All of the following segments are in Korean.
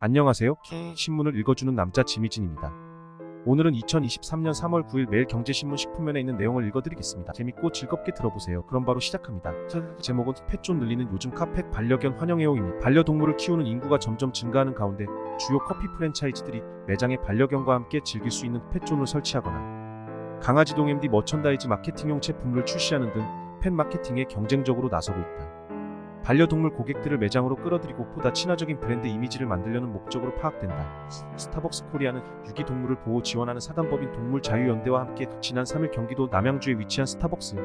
안녕하세요. 신문을 읽어주는 남자 지미진입니다. 오늘은 2023년 3월 9일 매일 경제신문 10분면에 있는 내용을 읽어드리겠습니다. 재밌고 즐겁게 들어보세요. 그럼 바로 시작합니다. 제목은 펫존 늘리는 요즘 카펫 반려견 환영해요입니다. 반려동물을 키우는 인구가 점점 증가하는 가운데 주요 커피 프랜차이즈들이 매장에 반려견과 함께 즐길 수 있는 펫존을 설치하거나 강아지동 MD 머천다이즈 마케팅용 제품을 출시하는 등 펫 마케팅에 경쟁적으로 나서고 있다. 반려동물 고객들을 매장으로 끌어들이고 보다 친화적인 브랜드 이미지를 만들려는 목적으로 파악된다. 스타벅스 코리아는 유기동물을 보호 지원하는 사단법인 동물자유연대와 함께 지난 3일 경기도 남양주에 위치한 스타벅스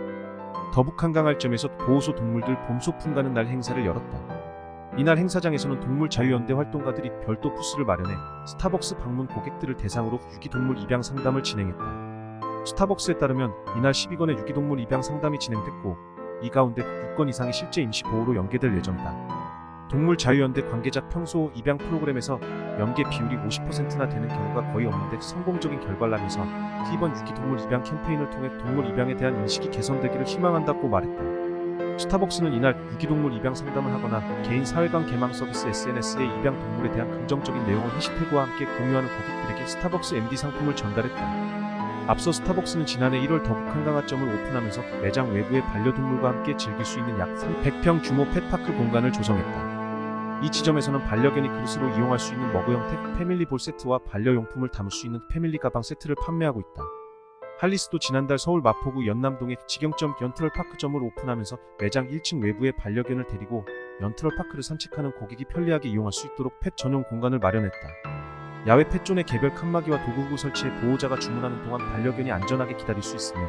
더북 한강할점에서 보호소 동물들 봄 소풍 가는 날 행사를 열었다. 이날 행사장에서는 동물자유연대 활동가들이 별도 부스를 마련해 스타벅스 방문 고객들을 대상으로 유기동물 입양 상담을 진행했다. 스타벅스에 따르면 이날 12건의 유기동물 입양 상담이 진행됐고 이 가운데 6건 이상이 실제 임시 보호로 연계될 예정이다. 동물자유연대 관계자 평소 입양 프로그램에서 연계 비율이 50%나 되는 경우가 거의 없는데 성공적인 결과라면서 이번 유기동물 입양 캠페인을 통해 동물 입양에 대한 인식이 개선되기를 희망한다고 말했다. 스타벅스는 이날 유기동물 입양 상담을 하거나 개인 사회관 개망 서비스 SNS에 입양 동물에 대한 긍정적인 내용을 해시태그와 함께 공유하는 고객들에게 스타벅스 MD 상품을 전달했다. 앞서 스타벅스는 지난해 1월 더북 한강화점을 오픈하면서 매장 외부에 반려동물과 함께 즐길 수 있는 약 100평 규모 펫파크 공간을 조성했다. 이 지점에서는 반려견이 그릇으로 이용할 수 있는 머그 형태 패밀리 볼 세트와 반려용품을 담을 수 있는 패밀리 가방 세트를 판매하고 있다. 할리스도 지난달 서울 마포구 연남동에 직영점 연트럴파크점을 오픈하면서 매장 1층 외부에 반려견을 데리고 연트럴파크를 산책하는 고객이 편리하게 이용할 수 있도록 펫 전용 공간을 마련했다. 야외 펫존에 개별 칸막이와 도구구 설치해 보호자가 주문하는 동안 반려견이 안전하게 기다릴 수 있으며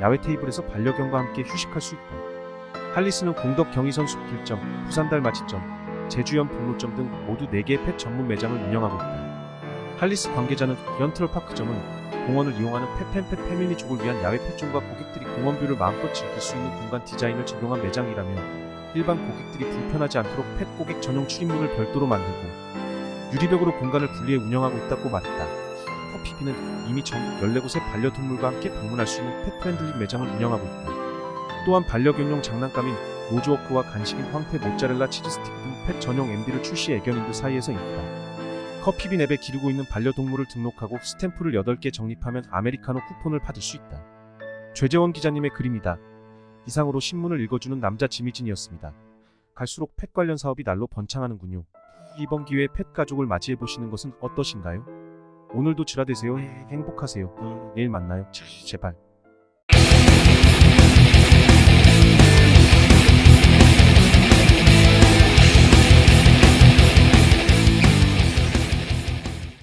야외 테이블에서 반려견과 함께 휴식할 수 있다. 할리스는 공덕 경의선 숲 길점, 부산달 맛집점, 제주연 북로점 등 모두 4개의 펫 전문 매장을 운영하고 있다. 할리스 관계자는 연트럴파크점은 공원을 이용하는 펫펜펫 패밀리족을 위한 야외 펫존과 고객들이 공원뷰를 마음껏 즐길 수 있는 공간 디자인을 적용한 매장이라며 일반 고객들이 불편하지 않도록 펫 고객 전용 출입문을 별도로 만들고 유리벽으로 공간을 분리해 운영하고 있다고 말했다. 커피비는 이미 전국 14곳의 반려동물과 함께 방문할 수 있는 펫프렌들리 매장을 운영하고 있다. 또한 반려견용 장난감인 노즈워크와 간식인 황태 모짜렐라 치즈 스틱 등 펫 전용 MD를 출시 애견인들 사이에서 인기다. 커피빈 앱에 기르고 있는 반려동물을 등록하고 스탬프를 8개 적립하면 아메리카노 쿠폰을 받을 수 있다. 최재원 기자님의 글입니다. 이상으로 신문을 읽어주는 남자 지미진이었습니다. 갈수록 펫 관련 사업이 날로 번창하는군요. 이번 기회에 펫 가족을 맞이해 보시는 것은 어떠신가요? 오늘도 지라되세요. 행복하세요. 내일 만나요. 제발.